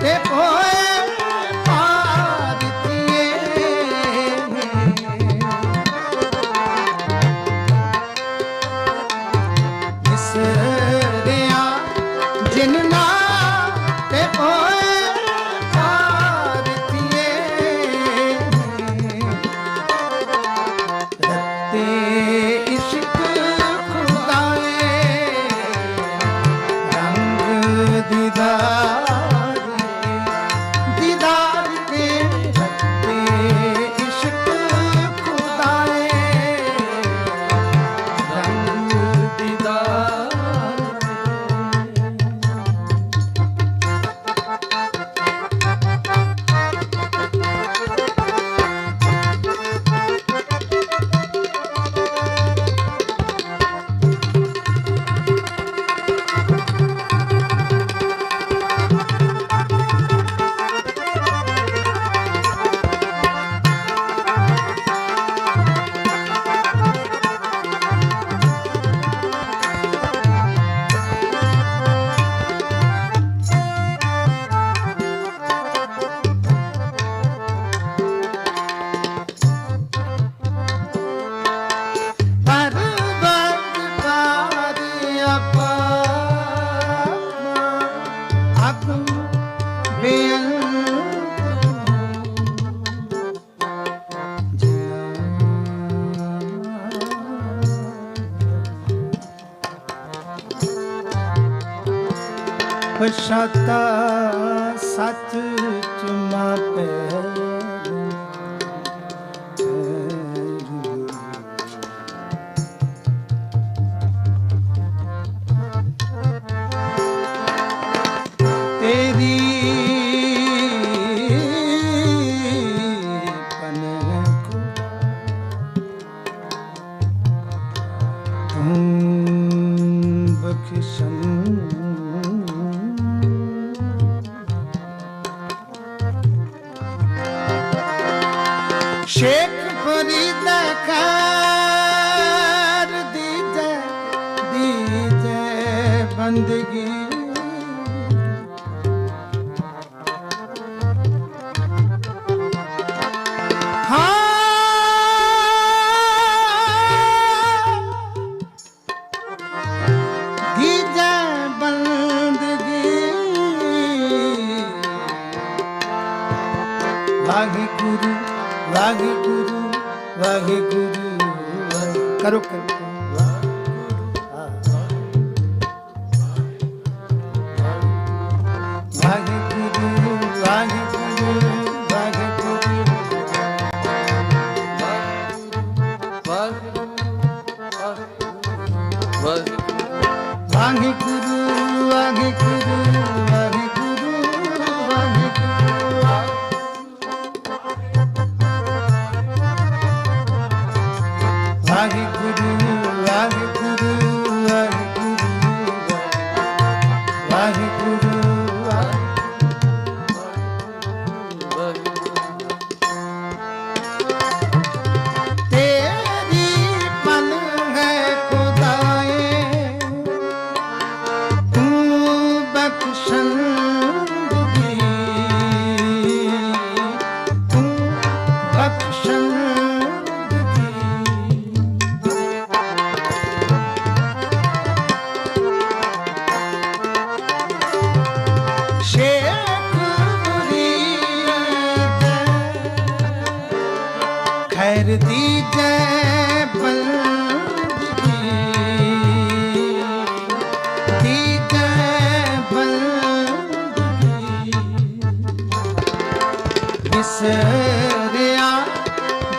তে পো ਪਛਾਤਾ ਸੱਚ ਚੁਮਾ ਪੈ শেখ পরি দেখা ਵਾਹਿਗੁਰੂ ਵਾਹਿਗੁਰੂ ਕਰੋ ਕਰੋ। ਵਾਹਿਗੁਰੂ।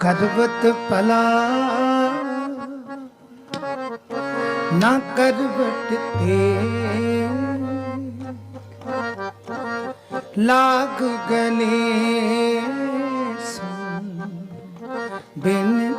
ਕਰਵਤ ਭਲਾ। ਨਾ ਕਰਵਟ ਤੇ ਲਾਗ ਗਲੇ ਸੁ ਬਿਨ